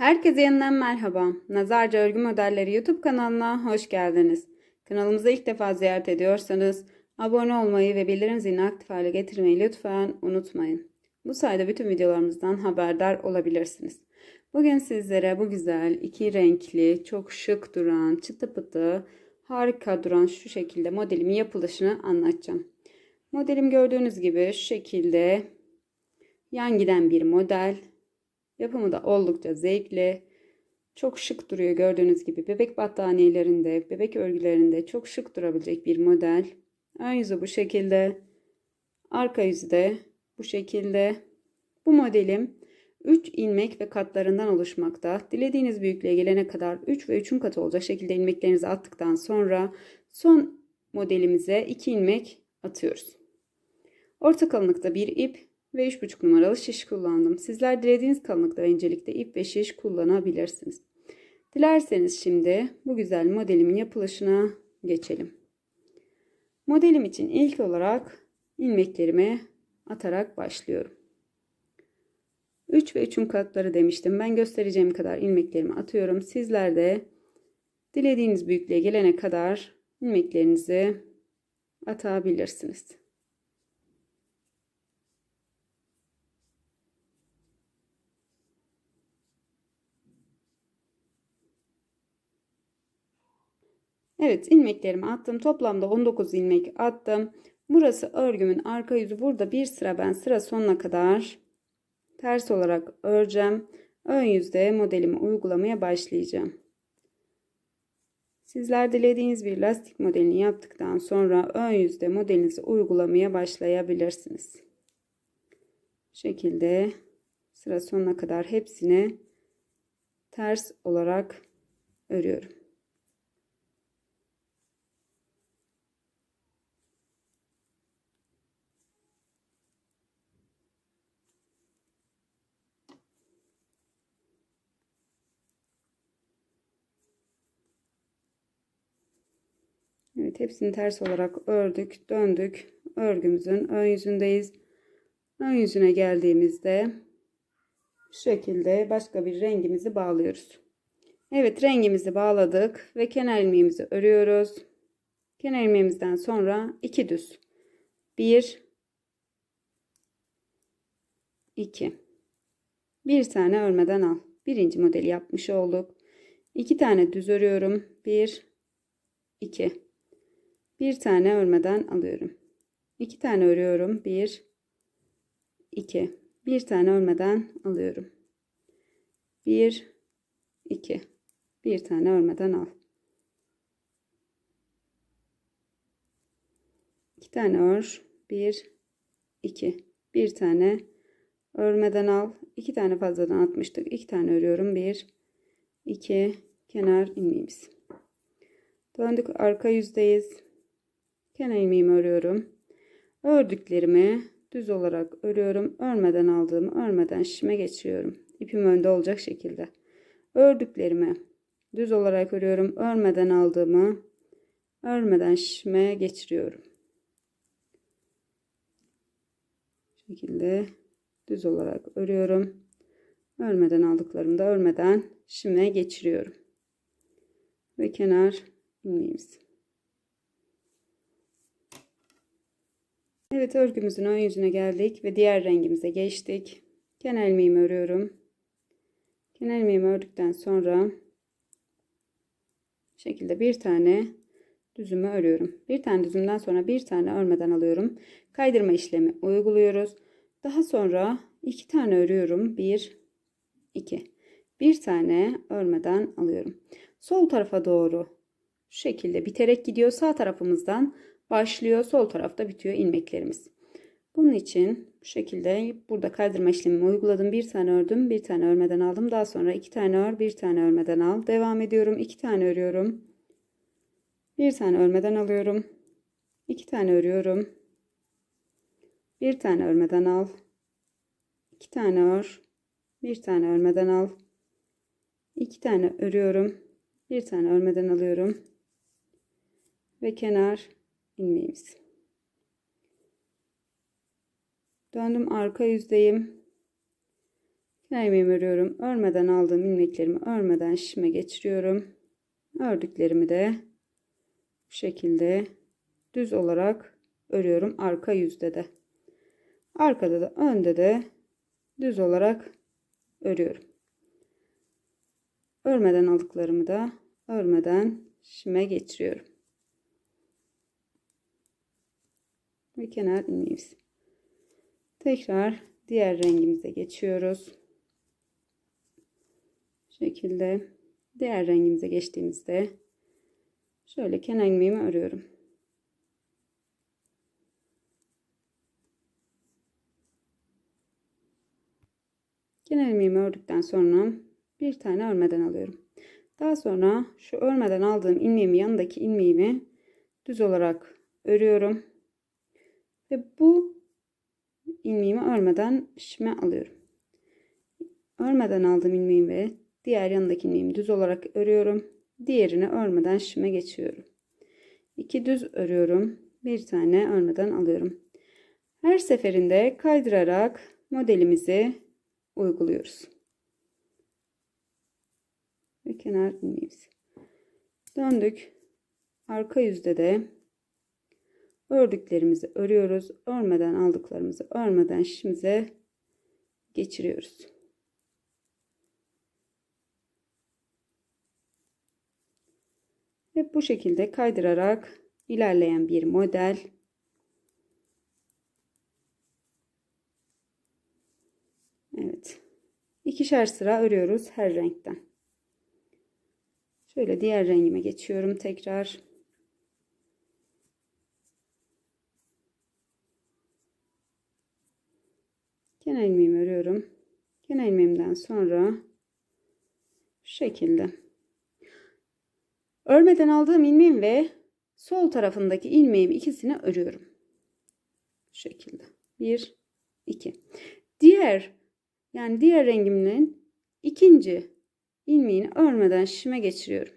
Herkese yeniden merhaba. Nazarca Örgü Modelleri YouTube kanalına hoş geldiniz. Kanalımıza ilk defa ziyaret ediyorsanız abone olmayı ve bildirim zilini aktif hale getirmeyi lütfen unutmayın. Bu sayede bütün videolarımızdan haberdar olabilirsiniz. Bugün sizlere bu güzel iki renkli, çok şık duran, çıtı pıtı, harika duran şu şekilde modelimin yapılışını anlatacağım. Modelim gördüğünüz gibi şu şekilde yan giden bir model. Yapımı da oldukça zevkli. Çok şık duruyor gördüğünüz gibi. Bebek battaniyelerinde, bebek örgülerinde çok şık durabilecek bir model. Ön yüzü bu şekilde. Arka yüzü de bu şekilde. Bu modelim 3 ilmek ve katlarından oluşmakta. Dilediğiniz büyüklüğe gelene kadar 3 ve 3'ün katı olacak şekilde ilmeklerinizi attıktan sonra son modelimize 2 ilmek atıyoruz. Orta kalınlıkta bir ip ve 3,5 numaralı şiş kullandım. Sizler dilediğiniz kalınlıkta ve incelikte ip ve şiş kullanabilirsiniz. Dilerseniz şimdi bu güzel modelimin yapılışına geçelim. Modelim için ilk olarak ilmeklerimi atarak başlıyorum. 3 ve 3'ün katları demiştim. Ben göstereceğim kadar ilmeklerimi atıyorum. Sizler de dilediğiniz büyüklüğe gelene kadar ilmeklerinizi atabilirsiniz. Evet ilmeklerimi attım. Toplamda 19 ilmek attım. Burası örgümün arka yüzü. Burada bir sıra ben sıra sonuna kadar ters olarak öreceğim. Ön yüzde modelimi uygulamaya başlayacağım. Sizler dilediğiniz bir lastik modelini yaptıktan sonra ön yüzde modelinizi uygulamaya başlayabilirsiniz. Bu şekilde sıra sonuna kadar hepsini ters olarak örüyorum. Evet hepsini ters olarak ördük, döndük. Örgümüzün ön yüzündeyiz. Ön yüzüne geldiğimizde şu şekilde başka bir rengimizi bağlıyoruz. Evet rengimizi bağladık ve kenar ilmeğimizi örüyoruz. Kenar ilmeğimizden sonra iki düz. 1 2 Bir tane örmeden al. Birinci modeli yapmış olduk. İki tane düz örüyorum. 1 2 bir tane örmeden alıyorum. İki tane örüyorum. Bir, iki. Bir tane örmeden alıyorum. Bir, iki. Bir tane örmeden al. İki tane ör. Bir, iki. Bir tane örmeden al. İki tane fazladan atmıştık. İki tane örüyorum. Bir, iki. Kenar ilmeğimiz. Döndük arka yüzdeyiz kenar ilmeğimi örüyorum. Ördüklerimi düz olarak örüyorum. Örmeden aldığımı örmeden şişime geçiriyorum. İpim önde olacak şekilde. Ördüklerimi düz olarak örüyorum. Örmeden aldığımı örmeden şişime geçiriyorum. Şekilde düz olarak örüyorum. Örmeden aldıklarımı da örmeden şişime geçiriyorum. Ve kenar ilmeğimizi. Evet örgümüzün ön yüzüne geldik ve diğer rengimize geçtik. Kenar ilmeğimi örüyorum. Kenar ilmeğimi ördükten sonra şekilde bir tane düzümü örüyorum. Bir tane düzümden sonra bir tane örmeden alıyorum. Kaydırma işlemi uyguluyoruz. Daha sonra iki tane örüyorum. Bir, iki. Bir tane örmeden alıyorum. Sol tarafa doğru şu şekilde biterek gidiyor. Sağ tarafımızdan başlıyor. Sol tarafta bitiyor ilmeklerimiz. Bunun için bu şekilde burada kaydırma işlemimi uyguladım. Bir tane ördüm. Bir tane örmeden aldım. Daha sonra iki tane ör. Bir tane örmeden al. Devam ediyorum. iki tane örüyorum. Bir tane örmeden alıyorum. iki tane örüyorum. Bir tane örmeden al. iki tane ör. Bir tane örmeden al. iki tane örüyorum. Bir tane örmeden alıyorum. Ve kenar ilmeğimiz. Döndüm arka yüzdeyim. Kenar ilmeğimi örüyorum. Örmeden aldığım ilmeklerimi örmeden şişime geçiriyorum. Ördüklerimi de bu şekilde düz olarak örüyorum arka yüzde de. Arkada da önde de düz olarak örüyorum. Örmeden aldıklarımı da örmeden şişime geçiriyorum. Ve kenar ilmeğimiz. Tekrar diğer rengimize geçiyoruz. Bu şekilde diğer rengimize geçtiğimizde şöyle kenar ilmeğimi örüyorum. Kenar ilmeğimi ördükten sonra bir tane örmeden alıyorum. Daha sonra şu örmeden aldığım ilmeğimi yanındaki ilmeğimi düz olarak örüyorum. Ve bu ilmeğimi örmeden şişime alıyorum. Örmeden aldığım ilmeğimi ve diğer yanındaki ilmeğimi düz olarak örüyorum. Diğerini örmeden şişime geçiyorum. İki düz örüyorum. Bir tane örmeden alıyorum. Her seferinde kaydırarak modelimizi uyguluyoruz. Ve kenar ilmeğimizi. Döndük. Arka yüzde de ördüklerimizi örüyoruz. Örmeden aldıklarımızı örmeden şişimize geçiriyoruz. Ve bu şekilde kaydırarak ilerleyen bir model. Evet. İkişer sıra örüyoruz her renkten. Şöyle diğer rengime geçiyorum tekrar. Kenar ilmeğimi örüyorum. Kenar ilmeğimden sonra şu şekilde örmeden aldığım ilmeğim ve sol tarafındaki ilmeğim ikisini örüyorum. Şu şekilde. 1 2. Diğer yani diğer rengimin ikinci ilmeğini örmeden şişime geçiriyorum.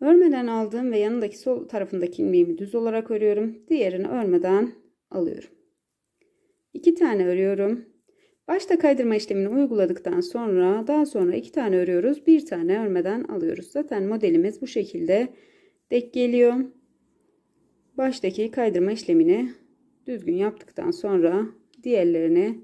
Örmeden aldığım ve yanındaki sol tarafındaki ilmeğimi düz olarak örüyorum. Diğerini örmeden alıyorum. İki tane örüyorum. Başta kaydırma işlemini uyguladıktan sonra daha sonra iki tane örüyoruz. Bir tane örmeden alıyoruz. Zaten modelimiz bu şekilde denk geliyor. Baştaki kaydırma işlemini düzgün yaptıktan sonra diğerlerini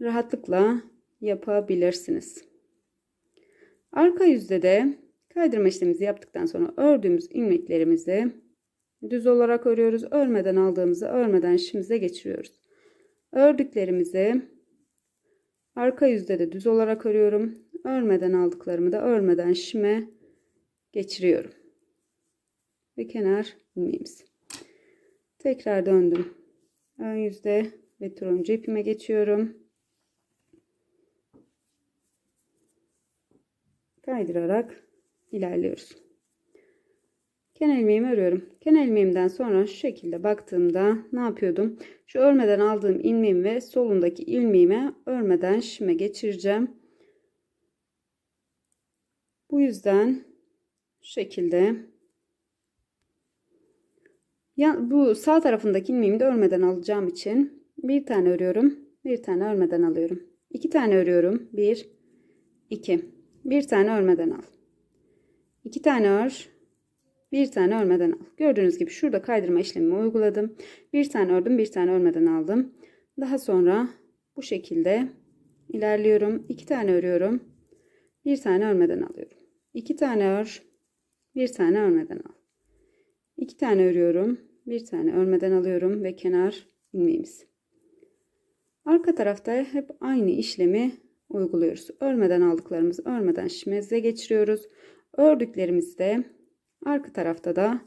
rahatlıkla yapabilirsiniz. Arka yüzde de kaydırma işlemimizi yaptıktan sonra ördüğümüz ilmeklerimizi düz olarak örüyoruz. Örmeden aldığımızı örmeden şişimize geçiriyoruz. Ördüklerimizi arka yüzde de düz olarak örüyorum. Örmeden aldıklarımı da örmeden şişime geçiriyorum. Ve kenar ilmeğimiz. Tekrar döndüm. Ön yüzde ve turuncu ipime geçiyorum. Kaydırarak ilerliyoruz. Kenar ilmeğimi örüyorum. Kenar ilmeğimden sonra şu şekilde baktığımda ne yapıyordum? Şu örmeden aldığım ilmeğimi ve solundaki ilmeğime örmeden şişime geçireceğim. Bu yüzden şu şekilde ya, bu sağ tarafındaki ilmeğimi de örmeden alacağım için bir tane örüyorum. Bir tane örmeden alıyorum. İki tane örüyorum. Bir, iki. Bir tane örmeden al. İki tane ör. Bir tane örmeden al. Gördüğünüz gibi şurada kaydırma işlemimi uyguladım. Bir tane ördüm, bir tane örmeden aldım. Daha sonra bu şekilde ilerliyorum. İki tane örüyorum. Bir tane örmeden alıyorum. İki tane ör. Bir tane örmeden al. İki tane örüyorum. Bir tane örmeden alıyorum ve kenar ilmeğimiz. Arka tarafta hep aynı işlemi uyguluyoruz. Örmeden aldıklarımızı örmeden şişmemize geçiriyoruz. Ördüklerimizi de arka tarafta da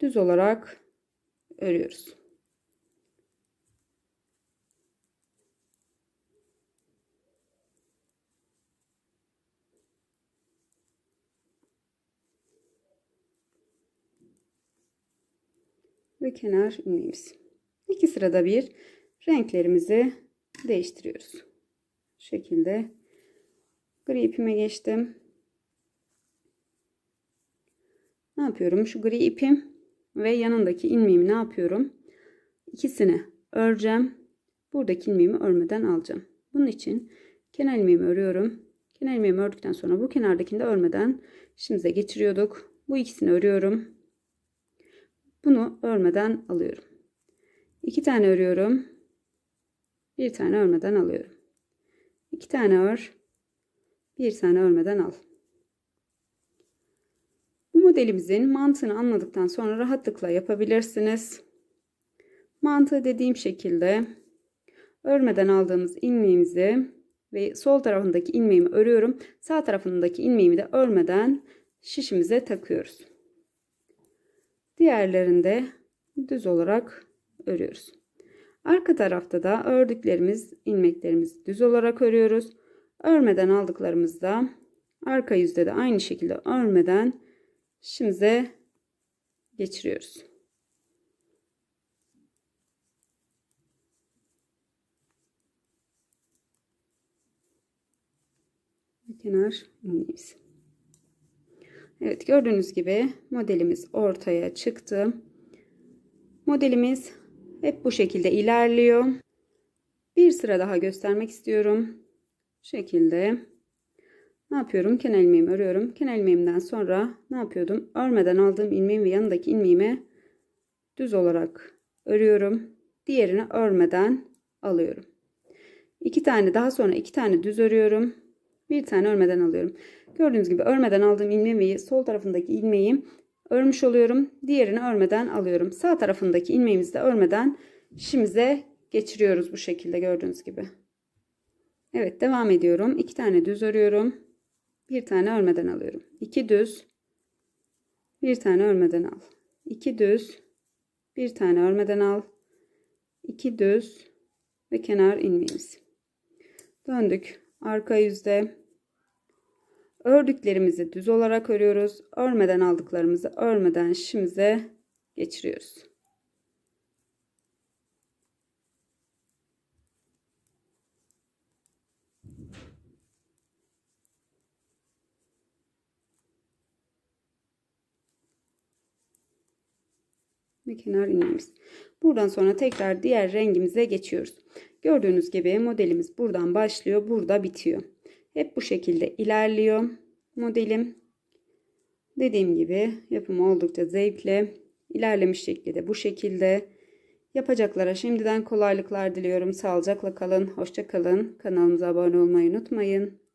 düz olarak örüyoruz. Ve kenar ilmeğimiz. İki sırada bir renklerimizi değiştiriyoruz. Şu şekilde gri ipime geçtim. Ne yapıyorum? Şu gri ipim ve yanındaki ilmeğimi ne yapıyorum? İkisini öreceğim. Buradaki ilmeğimi örmeden alacağım. Bunun için kenar ilmeğimi örüyorum. Kenar ilmeğimi ördükten sonra bu kenardakini de örmeden işimize geçiriyorduk. Bu ikisini örüyorum. Bunu örmeden alıyorum. İki tane örüyorum. Bir tane örmeden alıyorum. İki tane ör. Bir tane örmeden al. Modelimizin mantığını anladıktan sonra rahatlıkla yapabilirsiniz. Mantığı dediğim şekilde örmeden aldığımız ilmeğimizi ve sol tarafındaki ilmeğimi örüyorum. Sağ tarafındaki ilmeğimi de örmeden şişimize takıyoruz. Diğerlerinde düz olarak örüyoruz. Arka tarafta da ördüklerimiz, ilmeklerimizi düz olarak örüyoruz. Örmeden aldıklarımızda arka yüzde de aynı şekilde örmeden şişimize geçiriyoruz. kenar ilmeğimiz. Evet gördüğünüz gibi modelimiz ortaya çıktı. Modelimiz hep bu şekilde ilerliyor. Bir sıra daha göstermek istiyorum. Bu şekilde ne yapıyorum? Kenar ilmeğimi örüyorum. Kenar ilmeğimden sonra ne yapıyordum? Örmeden aldığım ilmeğin ve yanındaki ilmeğimi düz olarak örüyorum. Diğerini örmeden alıyorum. İki tane daha sonra iki tane düz örüyorum. Bir tane örmeden alıyorum. Gördüğünüz gibi örmeden aldığım ilmeği sol tarafındaki ilmeği örmüş oluyorum. Diğerini örmeden alıyorum. Sağ tarafındaki ilmeğimizi de örmeden şişimize geçiriyoruz bu şekilde gördüğünüz gibi. Evet devam ediyorum. İki tane düz örüyorum. Bir tane örmeden alıyorum. İki düz. Bir tane örmeden al. İki düz. Bir tane örmeden al. İki düz ve kenar ilmeğimiz. Döndük. Arka yüzde ördüklerimizi düz olarak örüyoruz. Örmeden aldıklarımızı örmeden şişimize geçiriyoruz. Ve kenar ilmeğimiz. Buradan sonra tekrar diğer rengimize geçiyoruz. Gördüğünüz gibi modelimiz buradan başlıyor, burada bitiyor. Hep bu şekilde ilerliyor modelim. Dediğim gibi yapımı oldukça zevkli. İlerlemiş şekli de bu şekilde. Yapacaklara şimdiden kolaylıklar diliyorum. Sağlıcakla kalın, hoşça kalın. Kanalımıza abone olmayı unutmayın.